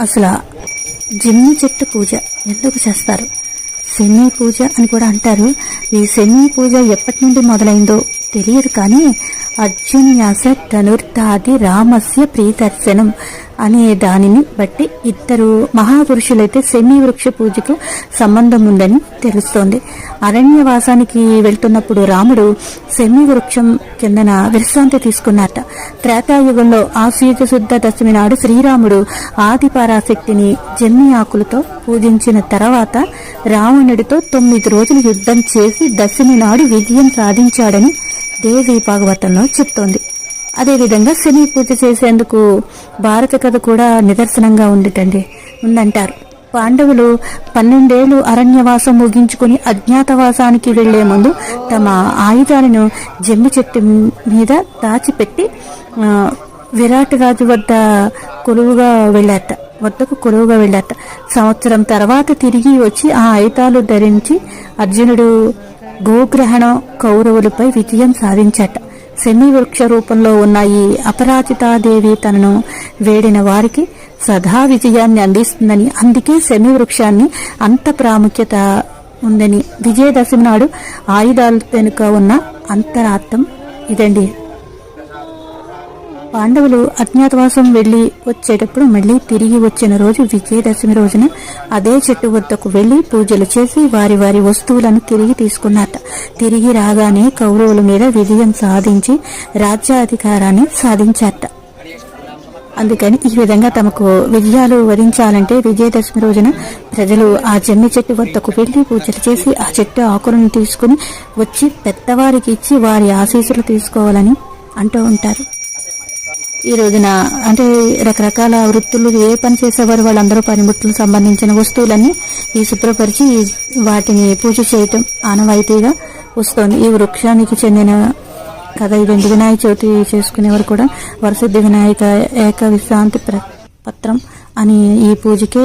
అసలు జిమ్మి చెట్టు పూజ ఎందుకు చేస్తారు? శని పూజ అని కూడా అంటారు. ఈ శని పూజ ఎప్పటి నుండి మొదలైందో తెలియదు కానీ అర్జున్యాస ధనుర్ధాది రామస్య ప్రియదర్శనం అనే దానిని బట్టి ఇద్దరు మహాపురుషులైతే శని వృక్ష పూజకు సంబంధం ఉందని తెలుస్తోంది. అరణ్యవాసానికి వెళ్తున్నప్పుడు రాముడు శని వృక్షం కిందన విశ్రాంతి తీసుకున్నారట. త్రేతాయుగంలో ఆశ్వీజ శుద్ధ దశమి నాడు శ్రీరాముడు ఆదిపరాశక్తిని జమ్మి ఆకులతో పూజించిన తర్వాత రావణుడితో తొమ్మిది రోజులు యుద్ధం చేసి దశమి నాడు విజయం సాధించాడని దేవి భాగవతంలో చెప్తోంది. అదేవిధంగా శని పూజ చేసేందుకు భారత కథ కూడా నిదర్శనంగా ఉందిటండి ఉందంటారు. పాండవులు పన్నెండేళ్ళు అరణ్యవాసం ముగించుకుని అజ్ఞాతవాసానికి వెళ్ళే ముందు తమ ఆయుధాలను జమ్మి చెట్టు మీద దాచిపెట్టి విరాట్ రాజు వద్ద కొలువుగా వెళ్ళారట. వద్దకు కొలువుగా వెళ్ళారట. సంవత్సరం తర్వాత తిరిగి వచ్చి ఆ ఆయుధాలు ధరించి అర్జునుడు గోగ్రహణం కౌరవులపై విజయం సాధించాట. వృక్ష రూపంలో ఉన్న ఈ అపరాజితాదేవి తనను వేడిన వారికి సదా విజయాన్ని అందిస్తుందని అందుకే శని వృక్షాన్ని అంత ప్రాముఖ్యత ఉందని. విజయదశమి నాడు ఆయుధాల వెనుక ఉన్న అంతరార్థం ఇదండి. పాండవులు అజ్ఞాతవాసం వెళ్ళి వచ్చేటప్పుడు మళ్ళీ తిరిగి వచ్చిన రోజు విజయదశమి రోజున అదే చెట్టు వద్దకు వెళ్ళి పూజలు చేసి వారి వారి వస్తువులను తిరిగి తీసుకున్నారట. తిరిగి రాగానే కౌరవుల మీద విజయం సాధించి రాజ్యాధికారాన్ని సాధించారట. అందుకని ఈ విధంగా తమకు విజయాలు వరించాలంటే విజయదశమి రోజున ప్రజలు ఆ జమ్మి చెట్టు వద్దకు వెళ్ళి పూజలు చేసి ఆ చెట్టు ఆకులను తీసుకుని వచ్చి పెద్దవారికి ఇచ్చి వారి ఆశీస్సులు తీసుకోవాలని అంటూ ఉంటారు. ఈ రోజున అంటే రకరకాల వృత్తులు ఏ పని చేసేవారు వాళ్ళందరూ పనిముట్లు సంబంధించిన వస్తువులన్నీ ఈ శుభ్రపరిచి వాటిని పూజ చేయటం ఆనవాయితీగా వస్తోంది. ఈ వృక్షానికి చెందిన కథ ఇదండి వినాయక చవితి చేసుకునేవారు కూడా వరసిద్ధి వినాయక ఏక విశ్రాంతి ప్ర- పత్రం అని ఈ పూజకే